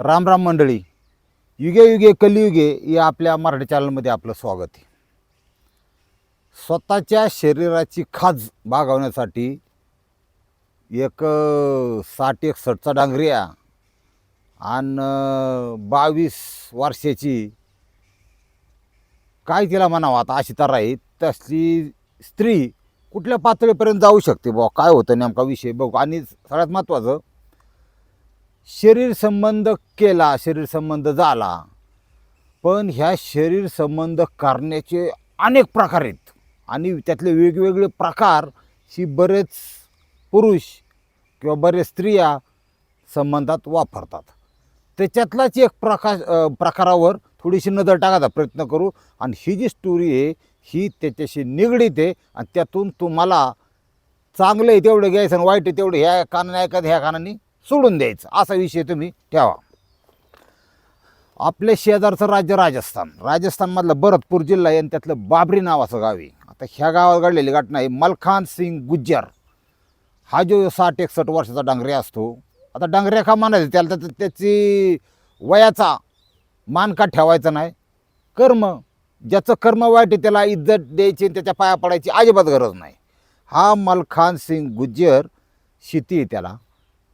राम राम मंडळी. युगे युगे कलियुगे या आपल्या मराठी चॅनलमध्ये आपलं स्वागत आहे. स्वतःच्या शरीराची खाज भागवण्यासाठी एक साठ एक सटचा डांगरिया आणि बावीस वर्षाची काय तिला म्हणावं आता अशी तर आहे तसली स्त्री कुठल्या पातळीपर्यंत जाऊ शकते बुवा? काय होतं नेमका विषय? बघू. आणि सगळ्यात महत्त्वाचं शरीर संबंध केला शरीर संबंध झाला. पण ह्या शरीर संबंध करण्याचे अनेक प्रकार आहेत. आणि त्यातले वेगवेगळे प्रकार ही बरेच पुरुष किंवा बरेच स्त्रिया संबंधात वापरतात. त्याच्यातलाच एक प्रकाश प्रकारावर थोडीशी नजर टाकायचा प्रयत्न करू. आणि ही जी स्टोरी आहे ही त्याच्याशी निगडीत आहे. आणि त्यातून तुम्हाला चांगलं आहे तेवढं घ्यायचं आणि वाईट आहे तेवढं. ह्या कानाने ऐकायचं ह्या कानाने सोडून द्यायचं. असा विषय तुम्ही ठेवा. आपल्या शेजारचं राज्य राजस्थान. राजस्थानमधलं भरतपूर जिल्हा आहे आणि त्यातलं बाबरी नावाचं गाव आहे. आता ह्या गावात घडलेली घटना आहे. मलखान सिंग गुज्जर. हा जो साठ एकसष्ट वर्षाचा डांगरे असतो. आता डांगऱ्या का मानायचं त्याला तर त्याची वयाचा मान का ठेवायचा नाही. कर्म ज्याचं कर्म वाईट आहे त्याला इज्जत द्यायची आणि त्याच्या पाया पडायची अजिबात गरज नाही. हा मलखान सिंग गुज्जर शेती आहे त्याला.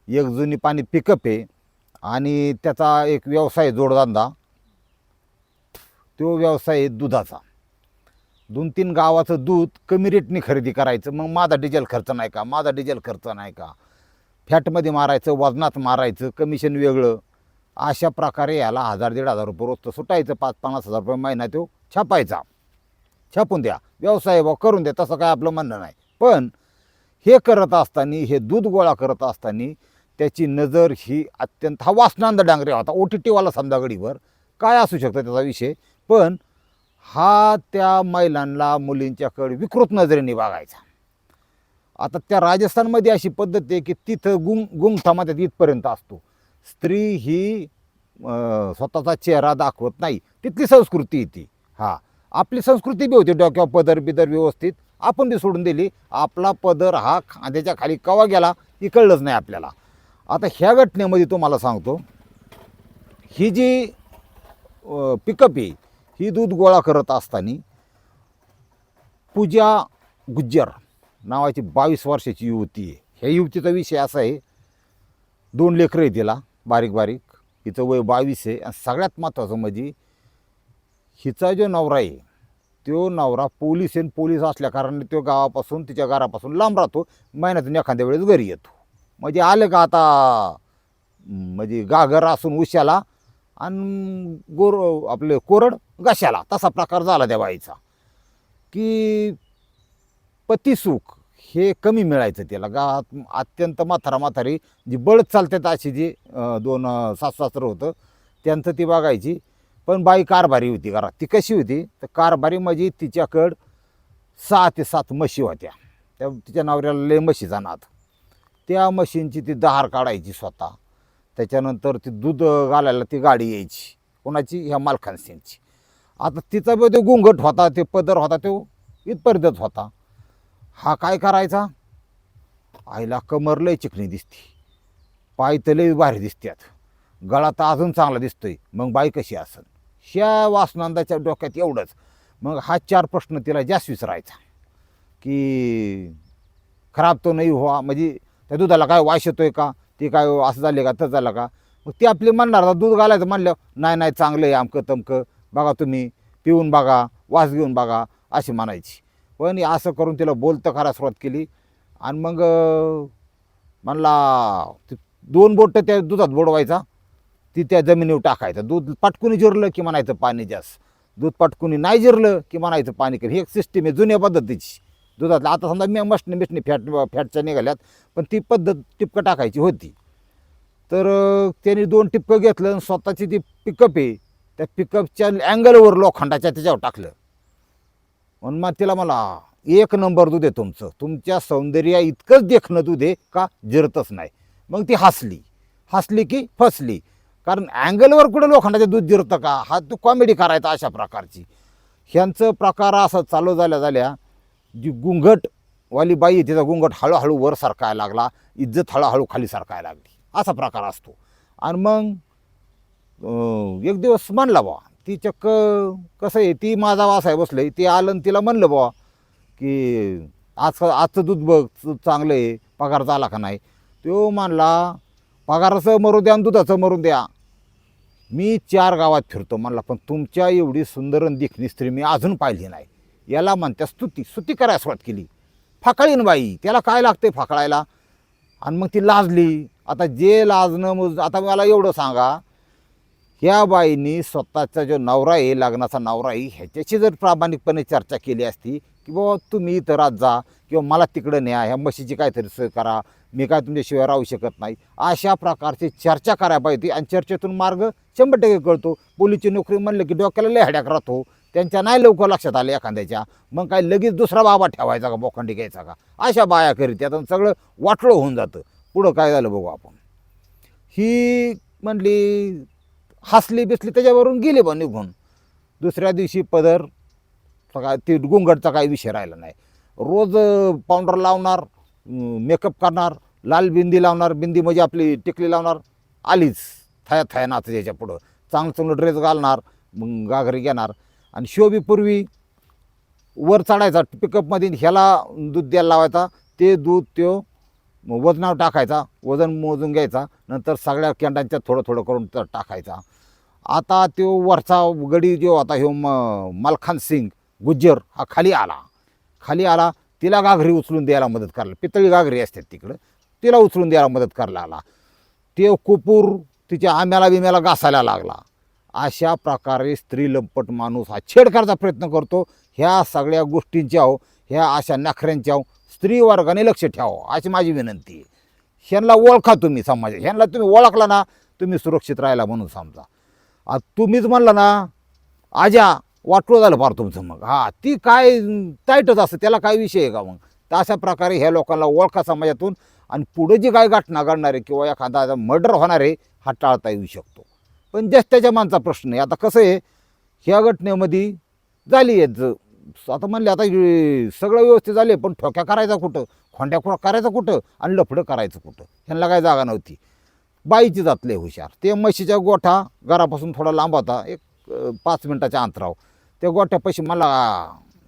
एक जुनी पाणी पिकअप आहे आणि त्याचा एक व्यवसाय जोडधंदा. तो व्यवसाय आहे दुधाचा. दोन तीन गावाचं दूध कमी रेटने खरेदी करायचं मग माझा डिझेल खर्च नाही का? माझा डिझेल खर्च नाही का? फॅटमध्ये मारायचं वजनात मारायचं कमिशन वेगळं. अशा प्रकारे याला हजार दीड हजार रुपये रोजचं सुटायचं पाच पन्नास हजार रुपये महिना तो छापायचा. छापून द्या. व्यवसाय बा करून द्या तसं काय आपलं म्हणणं नाही. पण हे करत असताना हे दूध गोळा करत असताना त्याची नजर ही अत्यंत हा वासनांद डांगरे होता. ओ टी टीवाला समजा गडीवर काय असू शकतं त्याचा विषय? पण हा त्या महिलांना मुलींच्याकडे विकृत नजरेने बघायचा. आता त्या राजस्थानमध्ये अशी पद्धत आहे की तिथं गुंग गुंग त्यात इथपर्यंत असतो. स्त्री ही स्वतःचा चेहरा दाखवत नाही. तिथली संस्कृती आहे ती. हा. आपली संस्कृती बी होती डोक्यावर पदर बिदर व्यवस्थित. आपण बी सोडून दिली. आपला पदर हा खांद्याच्या खाली कवा गेला? हे कळलंच नाही आपल्याला. आता ह्या घटनेमध्ये तुम्हाला सांगतो ही जी पिकअप आहे ही दूध गोळा करत असताना पूजा गुज्जर नावाची बावीस वर्षाची युवती आहे. ह्या युवतीचा विषय असा आहे दोन लेकरं आहे तिला बारीक बारीक हिचं वय बावीस आहे आणि सगळ्यात महत्त्वाचं म्हणजे हिचा जो नवरा आहे तो नवरा पोलीस आहे आणि पोलीस असल्याकारणाने तो गावापासून तिच्या घरापासून लांब राहतो महिन्यातून एखाद्या वेळेस घरी येतो. म्हणजे आलं का आता म्हणजे गागर असून उशाला आणि गोर आपले कोरड घशाला तसा प्रकार झाला त्या बाईचा. की पतिसुख हे कमी मिळायचं त्याला. गा अत्यंत म्हातारा म्हातारी जी बळत चालतात अशी जी दोन अं, सासू सासरं होतं त्यांचं ती बघायची. पण बाई कारभारी होती घरात. ती कशी होती? तर कारभारी म्हणजे तिच्याकड सहा ते सात म्हशी होत्या. त्या तिच्या नवऱ्याला लय म्हशीचा नाद त्या मशीनची ती दहार काढायची स्वतः. त्याच्यानंतर ती दूध घालायला ती गाडी यायची. कोणाची? ह्या मालखान आता तिचा बी तो गुंगट होता ते पदर होता तो इथपर्यंतच होता. हा काय करायचा? आईला कमर लय चिकणी दिसती. पाय तर लय भारी दिसतात गळा तर अजून चांगला दिसतोय. मग बाई कशी असन? ह्या वासनांदाच्या डोक्यात एवढंच. मग हा चार प्रश्न तिला जास्त विचारायचा की खराब तो नाही व्हा म्हणजे त्या दुधाला काय वास येतोय का? ती काय असं झाले का तसं झालं का? मग ती आपली म्हणणार आता दूध घालायचं म्हणलं नाही नाही चांगलं आहे आमकं तमकं. बघा तुम्ही पिऊन बघा वास घेऊन बघा अशी म्हणायची. पण हे असं करून तिला बोलतं करायला सुरुवात केली. आणि मग म्हणला ते दोन बोटं त्या दुधात बुडवायचा. ती त्या जमिनीवर टाकायचं. दूध पटकुनी जिरलं की म्हणायचं पाणी जास्त. दूध पटकुनी नाही जिरलं की म्हणायचं पाणी कमी. ही एक सिस्टीम आहे जुन्या पद्धतीची. दुधातलं. आता समजा मी मशनी बिशनी फॅट फॅटच्या निघाल्यात पण ती पद्धत टिपकं टाकायची होती. तर त्यांनी दोन टिपकं घेतलं आणि स्वतःची ती पिकअप आहे त्या पिकअपच्या अँगलवर लोखंडाच्या त्याच्यावर टाकलं. म्हणून मग तिला मला एक नंबर दूध आहे तुमचं. तुमच्या सौंदर्या इतकंच देखणं दूध आहे का जिरतच नाही. मग ती हसली. हसली की फसली. कारण अँगलवर कुठं लोखंडाचं दूध जिरतं का? हा तू कॉमेडी करायचा अशा प्रकारची. ह्यांचं प्रकार असं चालू झाल्या झाल्या जी गुंगटवाली बाई आहे तिचा गुंगट हळूहळू वर सरकायला लागला इज्जत हळूहळू खाली सरकायला लागली. असा प्रकार असतो. आणि मग एक दिवस म्हणला बा ती चक्क कसं आहे ती माझा वास आहे बसलंय ती आलं आणि तिला म्हणलं बा की आज आजचं दूध बघ चांगलं आहे पगार झाला का नाही? तो म्हणला पगाराचं मरू द्या आणि दुधाचं मरून द्या. मी चार गावात फिरतो म्हणला पण तुमच्या एवढी सुंदर आणि स्त्री मी अजून पाहिली नाही. याला म्हणत्या स्तुती. स्तुती करायला सुरुवात केली. फाकळीन बाई. त्याला काय लागते फाकळायला? आणि मग ती लाजली. आता जे लाजणं मुज आता मला एवढं सांगा. ह्या बाईनी स्वतःचा जो नवरा आहे लग्नाचा नवरा आहे ह्याच्याशी जर प्रामाणिकपणे चर्चा केली असती की बाबा तुम्ही इथं रात जा किंवा मला तिकडं न्या ह्या म्हशीची काहीतरी सोय करा मी काय तुमच्याशिवाय राहू शकत नाही. अशा प्रकारची चर्चा करायला पाहिजे आणि चर्चेतून मार्ग शंभर टक्के कळतो. पोलीसची नोकरी म्हणलं की डोक्याला लय हड्याक राहतो. त्यांच्या नाही लवकर लक्षात आले एखाद्याच्या. मग काय लगेच दुसरा बाबा ठेवायचा का बोखंडी घ्यायचा का? अशा बाया करीत त्यातून सगळं वाटलं होऊन जातं. पुढं काय झालं बघू आपण. ही म्हणली हसली बिसली त्याच्यावरून गेली बा निघून. दुसऱ्या दिवशी पदर सकाळ ते गुंगटचा काही विषय राहिला नाही. रोज पावडर लावणार मेकअप करणार लाल बिंदी लावणार बिंदी म्हणजे आपली टिकली लावणार आलीच. थया थया नाच याच्या पुढं. चांगलं चांगलं ड्रेस घालणार मग घागरी घेणार. आणि शोबीपूर्वी वर चढायचा पिकअपमध्ये ह्याला दूध द्यायला लावायचा ते दूध त्यो वजनावर टाकायचा वजन मोजून घ्यायचा नंतर सगळ्या केंडांच्या थोडं थोडं करून टाकायचा. आता तो वरचा गडी जो आता ह्यो म मलखान सिंग गुज्जर हा खाली आला. खाली आला तिला घागरी उचलून द्यायला मदत करायला पितळी घागरी असते तिकडं तिला उचलून द्यायला मदत करायला आला. ते कुपूर तिच्या आम्याला बिम्याला घासायला लागला. अशा प्रकारे स्त्री लंपट माणूस हा छेड करायचा प्रयत्न करतो. ह्या सगळ्या गोष्टींच्या हो ह्या अशा नखऱ्यांच्या हो स्त्री वर्गाने लक्ष ठेवावं अशी माझी विनंती आहे. ह्यांना ओळखा तुम्ही समाज ह्यांना तुम्ही ओळखला ना तुम्ही सुरक्षित राहिला म्हणून समजा. आ, तुम्हीच म्हणला ना आजा वाटलं झालं फार तुमचं मग. हा ती काय टाईटच असतं त्याला काय विषय आहे का मग? तर अशा प्रकारे ह्या लोकांना ओळखा समाजातून आणि पुढे जी काय घटना घडणार आहे किंवा एखादा मर्डर होणार आहे हा टाळता येऊ शकतो. पण ज्येष्ठाच्या मानचा प्रश्न आहे. आता कसं आहे ह्या घटनेमध्ये झाली आहे ज- आता म्हणले आता सगळं व्यवस्थित झाले पण ठोक्या करायचा कुठं? खोंड्या खुणा करायचं कुठं? आणि लफडं करायचं कुठं? ह्यांना काय जागा नव्हती. बाईची जातले हुशार. ते म्हशीच्या गोठा घरापासून थोडा लांब होता. एक पाच मिनटाच्या अंतराव त्या गोठ्यापाशी मला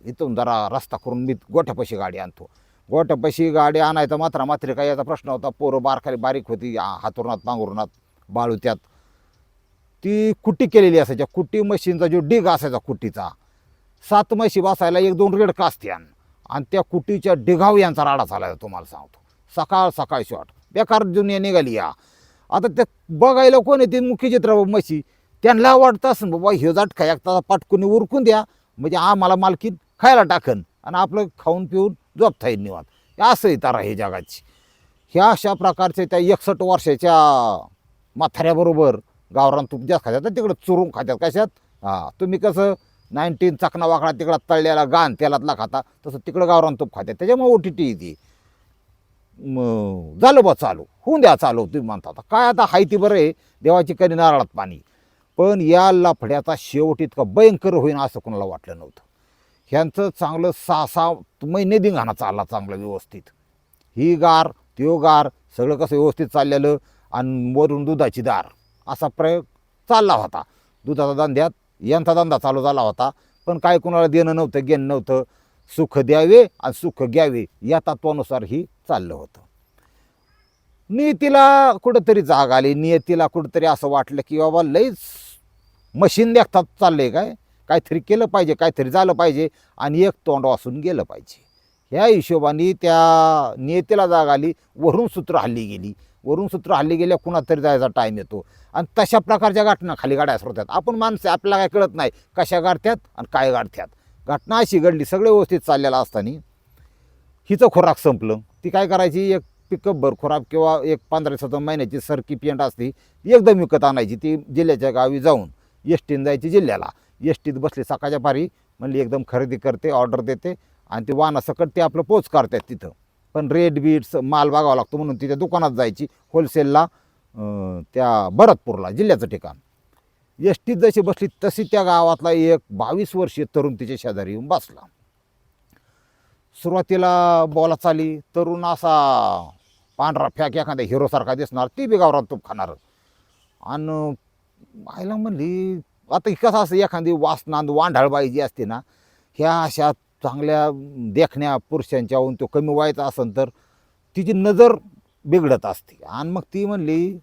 इथून जरा रस्ता करून मी गोठ्यापाशी गाडी आणतो. गोठ्यापाशी गाडी आणायचा मात्र मात्र काय याचा प्रश्न होता. पोरं बारखाली बारीक होती हातुरणात पांघुरणात बाळू त्यात ती कुट्टी केलेली असायच्या कुट्टी मशीनचा जो डिग असायचा कुट्टीचा सात म्हशी बसायला एक दोन रेडका असत्यान आणि त्या कुटीच्या डिघाव यांचा राडा चालायचा तुम्हाला सांगतो. सकाळ सकाळ शॉट बेकार दुनिया निघाली या. आता ते बघायला कोण येते मुख्य चित्र म्हशी? त्यांना वाटतं असं बाबा हे जाट काय एकता पाटकुनी उरकून द्या. म्हणजे आम्हाला मालकीन खायला टाकन आणि आपलं खाऊन पिऊन झोपता येईल निवांत. असं आहे तारा हे जगाची. ह्या अशा प्रकारच्या त्या एकसष्ट वर्षाच्या म्हाताऱ्याबरोबर गावरान तूप जास्त खात्यात तिकडं चुरून खात्यात. कशात? हां तुम्ही कसं नाईन्टीन चकना वाकडा तिकडं तळलेला गाण तेलातला खाता तसं तिकडं गावरान तूप खात्यात. त्याच्यामुळे ओ टी टी येते. मग झालं बा चालू. होऊन द्या चालू तुम्ही म्हणता आता. काय आता हाय ती बरं आहे देवाची कधी नारळात पाणी. पण या लफड्याचा शेवट इतका भयंकर होईन असं कोणाला वाटलं नव्हतं. ह्यांचं चांगलं सहा सहा महिने दिंगाणा चालला चांगलं व्यवस्थित. ही गार त्यो गार सगळं कसं व्यवस्थित चाललेलं आणि वरून दुधाची दार. असा प्रयोग चालला होता. दुधाचा धंद्यात यांचा धंदा चालू झाला होता. पण काय कुणाला देणं नव्हतं घेणं नव्हतं. सुख द्यावे आणि सुख घ्यावे या तत्वानुसार ही चाललं होतं. नियतीला कुठंतरी जाग आली. नियतीला कुठंतरी असं वाटलं की बाबा लईच मशीन देखतात चाललंय काय? काहीतरी केलं पाहिजे काहीतरी झालं पाहिजे आणि एक तोंड वासून गेलं पाहिजे. ह्या हिशोबाने त्या नियतीला जाग आली. वरून सूत्र हल्ली गेली. वरून सूत्र हल्ली गेल्या कुणात तरी जायचा टाईम येतो. आणि तशा प्रकारच्या घटना खाली गाड्या सोडतात. आपण माणसं आपल्याला काय कळत नाही कशा गाडत्यात आणि काय गाडत्यात. घटना अशी घडली सगळे व्यवस्थित चाललेलं असताना हिचं खोराक संपलं. ती काय करायची? एक पिकअप भर खोराक किंवा एक पंधरा सतरा महिन्याची सरकी पेंट असती एकदम विकत आणायची. ती जिल्ह्याच्या गावी जाऊन एस टीन जायची जिल्ह्याला. एस टीत बसली सकाळच्या पारी म्हणली एकदम खरेदी करते ऑर्डर देते. आणि ते वानासकट ते आपलं पोच करतात तिथं. पण रेड बीट्स माल बघावा लागतो म्हणून तिथे दुकानात जायची होलसेलला त्या भरतपूरला जिल्ह्याचं ठिकाण. एस टीत जशी बसली तशी त्या गावातला एक बावीस वर्षीय तरुण तिच्या शेजारी येऊन बसला. सुरुवातीला बोला चाली तरुण असा पांढरा फॅक एखाद्या हिरोसारखा दिसणार ती बी गावरात तूप खाणार. आणि आईला म्हणली आता कसं असं एखादी वासनांद वांढाळबाई जी असते ना ह्या अशा चांगल्या देखण्या पुरुषांच्याहून तो कमी व्हायचा असेल तर तिची नजर बिघडत असते. आणि मग ती म्हणली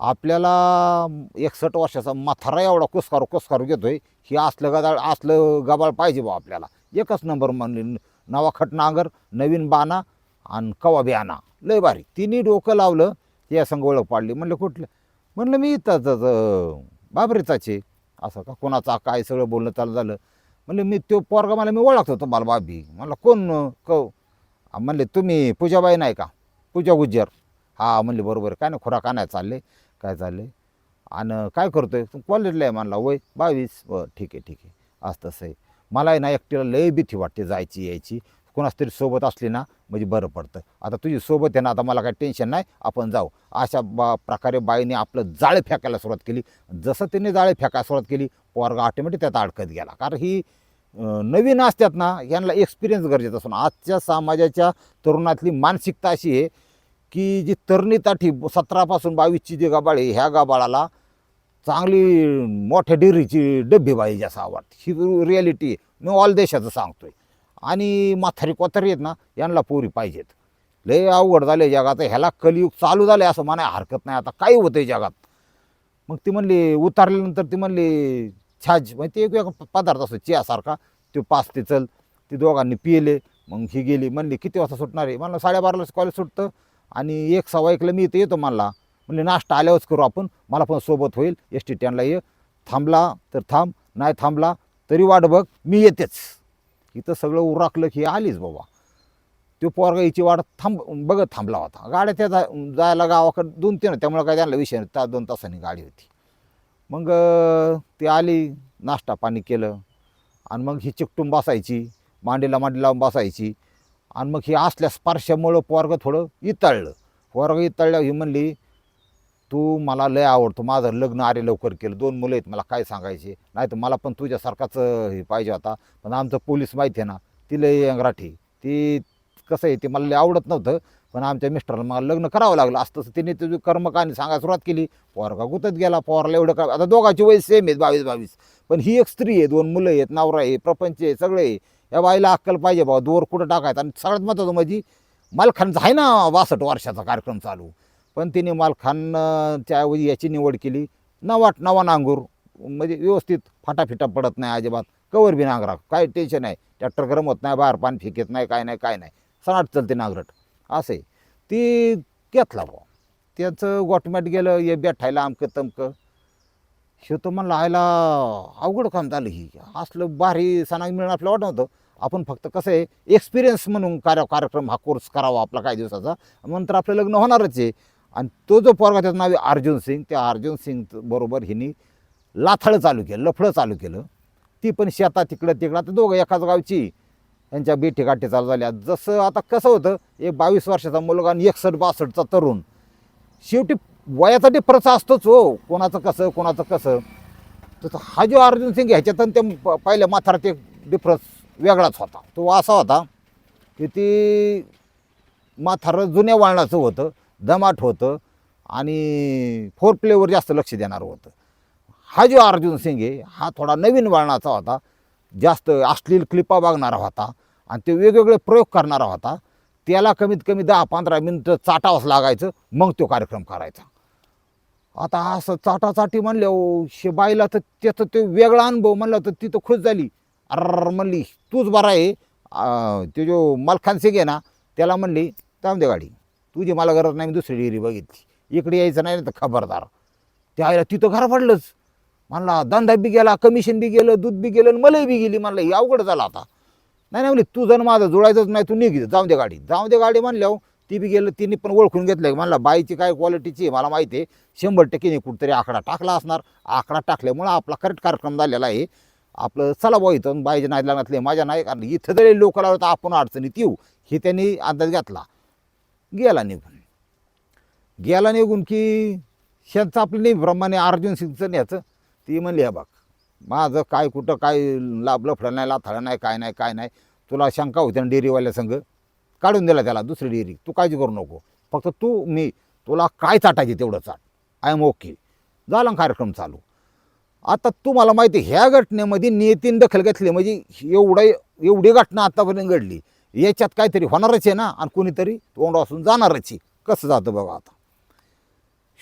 आपल्याला एकसष्ट वर्षाचा म्हातारा एवढा कुसकारू कुसकारू घेतोय ही असलं गदाळ असलं गबाळ पाहिजे बा आपल्याला. एकच नंबर म्हणली नवा खटनांगर नवीन बाना आणि कवा बियाणा लय भारी. तिने डोकं लावलं या संघ ओळख पाडली. म्हणलं कुठलं? म्हणलं मी इथंच बाबरेचाचे असं का कोणाचा काय सगळं बोलणं चालू झालं. म्हणलं मी तो पोरगा मला मी ओळखतो मला बाबी म्हणलं कोण क म्हणले तुम्ही पूजाबाई नाही का? पूजा गुज्जर. हा म्हणले बरोबर काय ना खुरा का नाही चालले. काय चालले? आणि काय करतोय? कॉलेजला आहे म्हणला वय बावीस बरं ठीक आहे ठीक आहे. असं तसं आहे. मला आहे ना एकटीला लय भीती वाटते जायची यायची. कोणाच तरी सोबत असली ना म्हणजे बरं पडतं. आता तुझी सोबत आहे ना आता मला काही टेन्शन नाही आपण जाऊ. अशा बा प्रकारे बाईने आपलं जाळे फेकायला सुरुवात केली. जसं तिने जाळे फेकायला सुरुवात केली पोरगा ऑटोमॅटिक त्यात अडकत गेला. कारण ही नवीन असतात ना यांना एक्सपिरियन्स गरजेचं असून आजच्या समाजाच्या तरुणातली मानसिकता अशी आहे की जी तरणी ताठी सतरापासून बावीसची जी गाबाळ आहे ह्या गाबाळाला चांगली मोठ्या डिरीची डब्बी बाई असं आवडते. ही रिॲलिटी मी ऑल देशाचं सांगतोय. आणि म्हातारी कोतारी आहेत ना यांना पोरी पाहिजेत. लय अवघड झाले जगात. ह्याला कलियुग चालू झाले असं म्हणाय हरकत नाही. आता काय होतंय जगात? मग ती म्हणली उतारल्यानंतर ती म्हणली छाज म्हणजे ते एक पदार्थ असतो चियासारखा. तो पाच ते चल. ती दोघांनी पिले. मग ही गेली. म्हणली किती वाजता सुटणार आहे? म्हणलं साडेबाराला कॉलेज सुटतं. आणि एक सव्वा एकला मी इथं येतो म्हणला. म्हणले नाश्ता आल्यावरच करू आपण. मला पण सोबत होईल. एस टी स्टँडला ये. थांबला तर थांब. नाही थांबला तरी वाट बघ. मी येतेच. इथं सगळं उराकलं की आलीच बाबा. तो पोरगा हिची वाट थांब बघत थांबला होता. गाड्या त्या जा जायला गावाकडे दोन तीन त्यामुळे काय त्यांना विषय नाही. तास दोन तासांनी गाडी होती. मग ती आली नाश्ता पाणी केलं. आणि मग ही चिकटून बसायची मांडीला मांडी लावून बसायची. आणि मग ही असल्या स्पर्शामुळं पोरगं थोडं इतळलं. पोरगं इतळल्यावर ही म्हणली तू मला लय आवडतो. माझं लग्न अरे लवकर केलं. दोन मुलं आहेत मला काय सांगायचे? नाही तर मला पण तुझ्यासारखाच हे पाहिजे होता. पण आमचं पोलीस माहिती आहे ना ती लय अंगराठी. ती कसं आहे ते मला लय आवडत नव्हतं. पण आमच्या मिस्टरला मला लग्न करावं लागलं. असतं तसं तिने तुझी कर्मकानी सांगायला सुरुवात केली. पोरगा गुतत गेला पोराला एवढं का आता दोघांची वय सेम आहेत बावीस बावीस पण ही एक स्त्री आहे दोन मुलं आहेत नवरा आहे प्रपंच आहे सगळे आहे. या बाईला अक्कल पाहिजे बाबा दोर कुठं टाकायचं? आणि सगळ्यात महत्त्वाचं म्हणजे मालखानचा आहे ना बासष्ट वर्षाचा कार्यक्रम चालू. पण तिने मालखानच्या ऐवजी याची निवड केली. नवाट नवा नांगूर म्हणजे व्यवस्थित फाटाफिटा पडत नाही अजिबात. कवर बी नांगरा काय टेन्शन नाही. ट्रॅक्टर गरम होत नाही बाहेर पाणी फेकत नाही काय नाही काय नाही. सनाट चलते नांगरट. असं आहे. ती घेतला भाऊ त्याचं गोटमॅट गेलं हे बेठायला अमकं तमकं. हे तर म्हणलं आयला अवघड काम झालं ही. असलं भारी सणाग मिळणं आपलं वाटत नव्हतं. आपण फक्त कसं आहे एक्सपिरियन्स म्हणून कार्य कार्यक्रम हा कोर्स करावा आपला काही दिवसाचा. नंतर आपलं लग्न होणारच आहे. आणि तो जो पोरगा त्याचं नाव आहे अर्जुन सिंग. त्या अर्जुन सिंग बरोबर हिनी लाथाळं चालू केलं लफडं चालू केलं. ती पण शेतात तिकडं तिकडं तर दोघं एकाच गावची. यांच्या बेठी गाठी चालू झाल्या जसं आता कसं होतं एक बावीस वर्षाचा मुलगा आणि एकसष्ट बासष्टचा तरुण. शेवटी वयाचा डिफरन्स असतोच हो. कोणाचं कसं कोणाचं कसं. तर हा जो अर्जुन सिंग ह्याच्यात आणि ते प- पहिल्या माथारात एक डिफरन्स वेगळाच होता. तो असा होता की ती माथारं जुन्या वळणाचं होतं. दमाट होतं आणि फोर प्लेवर जास्त लक्ष देणारं होतं. हा जो अर्जुन सिंग आहे हा थोडा नवीन वळणाचा होता. जास्त अश्लील क्लिपा बघणारा होता आणि ते वेगवेगळे प्रयोग करणारा होता. त्याला कमीत कमी दहा पंधरा मिनटं चाटावंच लागायचं मग तो कार्यक्रम करायचा. आता असं चाटाचाटी म्हणले शे बाईला तर त्याचं ते वेगळा अनुभव म्हणलं तर ती तर खुश झाली. अर म्हणली तूच बरा आहे. ते जो मलखान सिंग आहे ना त्याला म्हणली थांब दे गाडी. तुझी मला गरज नाही मी दुसरी डिग्री बघितली. इकडे यायचं नाही तर खबरदार. त्या आईला तिथं घर पडलंच. म्हणला धंदा बी गेला कमिशन बी गेलं दूध बी गेलं आणि मलाही बी गेली. म्हणलं हे अवघड झालं आता. नाही नाही म्हणले तुझं माझं जुळायचंच नाही तू निघ जाऊन दे गाडी जाऊन दे गाडी म्हणल्यावर ती बी गेलं तिने पण ओळखून घेतलं म्हणला बाईची काय क्वालिटीची आहे मला माहिती आहे. शंभर टक्केने कुठतरी आकडा टाकला असणार. आकडा टाकल्यामुळं आपला करेक्ट कार्यक्रम झालेला आहे. आपलं चला बुवा इथं बाईच्या नाही लागण्यातले माझ्या नाही कारण इथं जरी लोक लावलं तर आपण अडचणीत येऊ. हे त्यांनी अंदाज घेतला. गेला निघून. गेला निघून की ह्यांचं आपलं नेहमीप्रमाणे अर्जुन सिंगचं न्यायचं. ती म्हणली हे बघ माझं काय कुठं काय लाभ लफडं नाही लाथाळं नाही काय नाही काय नाही. तुला शंका होती ना डेअरीवाल्या संघ? काढून दिला त्याला दुसरी डेअरी. तू काळजी करू नको. फक्त तू मी तुला काय चाटायचे तेवढं चाट. I am okay. झाला ना कार्यक्रम चालू. आता तुम्हाला माहिती आहे, ह्या घटनेमध्ये नेतीन दखल घेतली. म्हणजे एवढं एवढी घटना आतापर्यंत घडली. याच्यात काहीतरी होणारच आहे ना आणि कोणीतरी तोंड असून जाणारच आहे. कसं जातं बघा आता.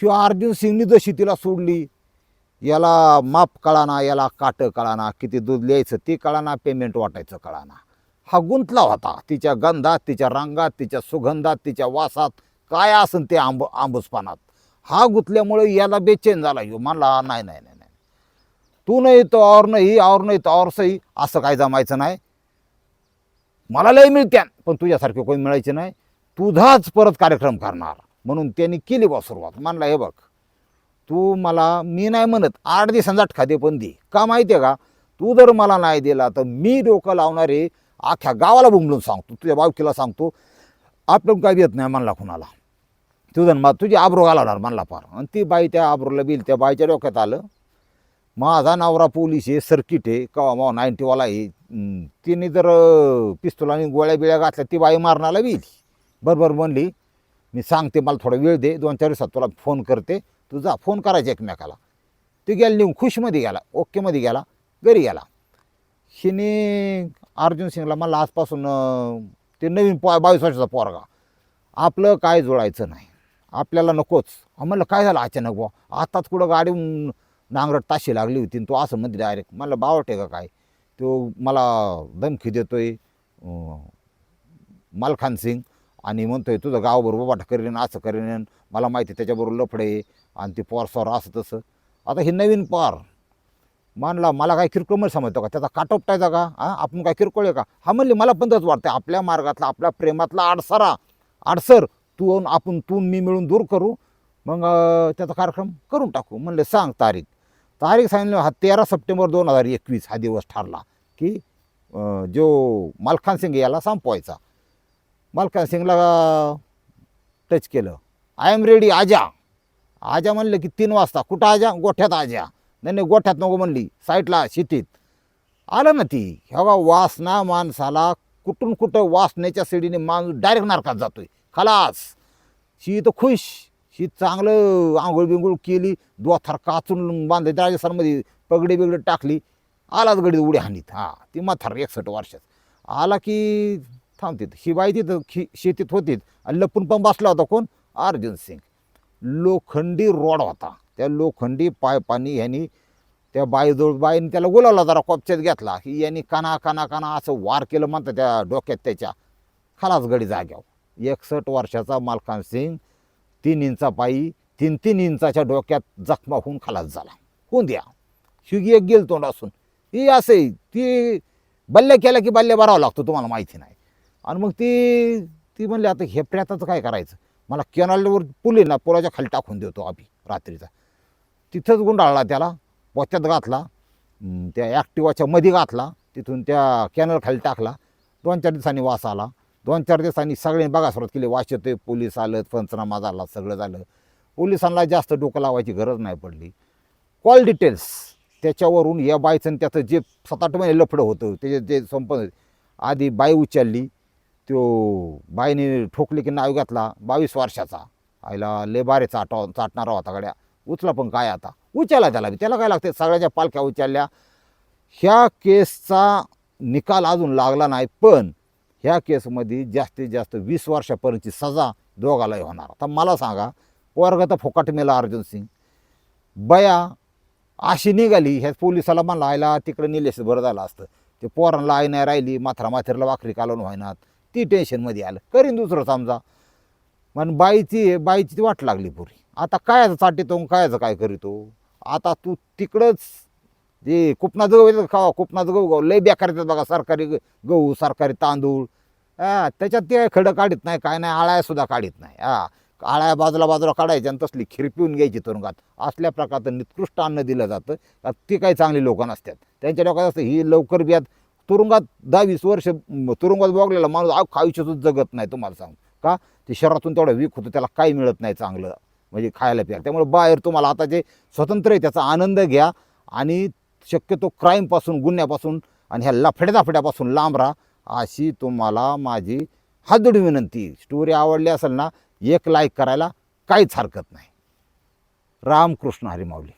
शिवाय अर्जुन सिंगनी जशी तिला सोडली याला माप कळाना याला काटं कळाना किती दूध लिहायचं ते कळाना पेमेंट वाटायचं कळाना. हा गुंतला होता. तिच्या गंधात तिच्या रंगात तिच्या सुगंधात तिच्या वासात काय असन ते आंब आंबूसपानात. हा गुंतल्यामुळे याला बेचैन झाला. यो म्हणला नाही नाही नाही नाही. तू नाही तो और नाही और नाही तो और सही. असं काय जमायचं नाही. मला लय मिळत्यान पण तुझ्यासारखे कोणी मिळायचे नाही. तुझाच परत कार्यक्रम करणार. म्हणून त्यांनी केली बा सुरुवात. मानला हे बघ तू मला मी नाही म्हणत आठ दिवसांचा खादे पण दे. का माहिती आहे का? तू जर मला नाही दिला तर मी डोकं लावणारे अख्ख्या गावाला बुंबलून सांगतो तुझ्या बावकीला सांगतो. आपलं काय येत नाही मानला कुणाला. तुझं मा तुझी आब्रो घालवणार मानला पार आणि ती बाई त्या आब्रोला बिल त्या बाईच्या डोक्यात आलं. माझा नवरा पोलीस आहे सर्किट आहे कवा मावा नाईन्टीवाला आहे. तिने जर पिस्तूल आणि गोळ्या बिळ्या घातल्या ती बाई मारणाला बी बरोबर म्हणली मी सांगते मला थोडा वेळ दे दोन चार दिवसात तुला फोन करते. तू जा फोन करायचा एकमेकाला. ते गेला नेऊन खुशमध्ये गेला ओकेमध्ये गेला घरी गेला. हिने अर्जुन सिंगला मला आजपासून ते नवीन पॉ बावीस वर्षाचा पोरगा. आपलं काय जुळायचं नाही. आपल्याला नकोच. म्हणलं काय झालं अचानक बुवा? आताच कुठं गाडी नांगरट ताशी लागली होती आणि तो असं म्हणते डायरेक्ट मला बावटे का काय? तो मला धमकी देतो आहे मालखान सिंग. आणि म्हणतोय तुझं गावबरोबर वाटा करेन असं करेन मला माहिती आहे त्याच्याबरोबर लफडे आणि ते पोर सोर असं तसं. आता हे नवीन पार. मानला मला काय किरकोळमध्ये समजतो का? त्याचा काटोपटायचा का? हा? आपण काय किरकोळ आहे का? हा म्हणले मला पण तसं वाटतं आपल्या मार्गातला आपल्या प्रेमातला आडसरा आडसर तू आपण तू मी मिळून दूर करू. मग त्याचा कार्यक्रम करून टाकू. म्हणले सांग तारीख. तारीख सांगितलं हा तेरा सप्टेंबर दोन हजार एकवीस हा दिवस ठरला की जो मालखान सिंग याला संपवायचा. मालखान सिंगला टच केलं. आय एम रेडी आजा. आजा म्हणलं की तीन वाजता. कुठं आजा? गोठ्यात आजा. नाही नाही गोठ्यात नको म्हणली. साईडला शेतीत आलं ना ती. ह्या वासना माणसाला कुठून कुठं वासण्याच्या सीडीने माणूस डायरेक्ट नारकात जातोय. खलास. शी तर खुश. ही चांगलं आंघोळ बिंघोळ केली दोथार काचून बांधले राजस्थानमध्ये पगडी बिगडी टाकली आलाच गडी उडी हानीत हा ती म्हातार एकसष्ट वर्षात. आला की थांबतीत ही बाई तिथं खी शेतीत होतीत आणि लपून पण बसला होता कोण? अर्जुन सिंग. लोखंडी रोड होता. त्या लोखंडी पायपानी ह्यांनी त्या बाईजवळ बाईने त्याला बोलावला जरा कोपच्यात घेतला. की यांनी काना काना काना असं वार केलं म्हणतं त्या डोक्यात त्याच्या. खालाच गडी जाग्यावर. एकसष्ट वर्षाचा मालकान सिंग तीन इंचा पायी तीन तीन इंचाच्या डोक्यात जखमा होऊन खलास झाला. होऊन द्या. शिगी एक गेल तोंड असून. ही असे ती बल्ल्या केल्या की बल्ल्या भरावं लागतो तुम्हाला माहिती नाही. आणि मग ती ती म्हणली आता हे प्रेताचं काय करायचं? मला कॅनलवर पूल आहे ना पुलाच्या खाली टाकून देतो आम्ही रात्रीचा. तिथंच गुंडाळला त्याला पोत्यात घातला त्या ॲक्टिवाच्या मध्ये घातला तिथून त्या कॅनल खाली टाकला. दोन चार दिवसांनी वास आला. दोन चार दिवसांनी सगळ्यांनी बघा सुरुवात केली. वास येतोय पोलीस आलं पंचनामा झाला सगळं झालं. पोलिसांना जास्त डोकं लावायची गरज नाही पडली. कॉल डिटेल्स त्याच्यावरून या बाईचं आणि त्याचं जे सात आठ महिने लफडं होतं त्याचे जे संप आधी बाई उचलली तो बाईने ठोकली की नाव घातला बावीस वर्षाचा. आईला लेबारे चाटा चाटणारा होता गड्या. उचला पण काय आता? उचलला त्याला बी. त्याला काय लागते सगळ्याच्या पालख्या उचलल्या. ह्या केसचा निकाल अजून लागला नाही पण ह्या केसमध्ये जास्तीत जास्त वीस वर्षापर्यंतची सजा दोघालाही होणार. आता मला सांगा वर्ग तर फुकट मेला अर्जुन सिंग. बया अशी निघाली ह्या पोलिसाला म्हणला आयला तिकडे निलेस बरं झालं असतं. ते पोरांना आई नाही राहिली माथरा माथेरला वाखरी कालवून व्हायनात. ती टेन्शनमध्ये आलं. करीन दुसरं समजा. पण बाईची बाईची ती वाट लागली पुरी. आता कायचं चाटितो कायचं काय करीतो? आता तू तिकडंच ते कुपनाचं गहू येतात खावा कुपनाचं गहू गहू लय बेकार येतात बघा सरकारी गहू सरकारी तांदूळ. हां त्याच्यात ते खडं काढत नाही काय नाही आळ्यासुद्धा काढत नाही. हा आळ्या बाजूला बाजूला काढायच्या आणि तसली खीर पिऊन घ्यायची तुरुंगात. असल्या प्रकारचं निकृष्ट अन्न दिलं जातं. का ती काही चांगली लोक नसतात. त्यांच्या डोक्यात असतं ही लवकर बियात तुरुंगात दहा वीस वर्ष तुरुंगात बोगलेला माणूस अख्खं आयुष्य जगत नाही तुम्हाला सांग. का? ते शहरातून तेवढं वीक होतं त्याला काही मिळत नाही चांगलं. म्हणजे खायला प्यायला त्यामुळे बाहेर तुम्हाला आता जे स्वतंत्र आहे त्याचा आनंद घ्या आणि शक्यतो क्राईमपासून गुन्ह्यापासून आणि ह्या लफड्यादाफड्यापासून लांब राहा अशी तुम्हाला माझी हातोडी विनंती. स्टोरी आवडली असेल ना एक लाईक करायला काहीच हरकत नाही. रामकृष्ण हरिमावली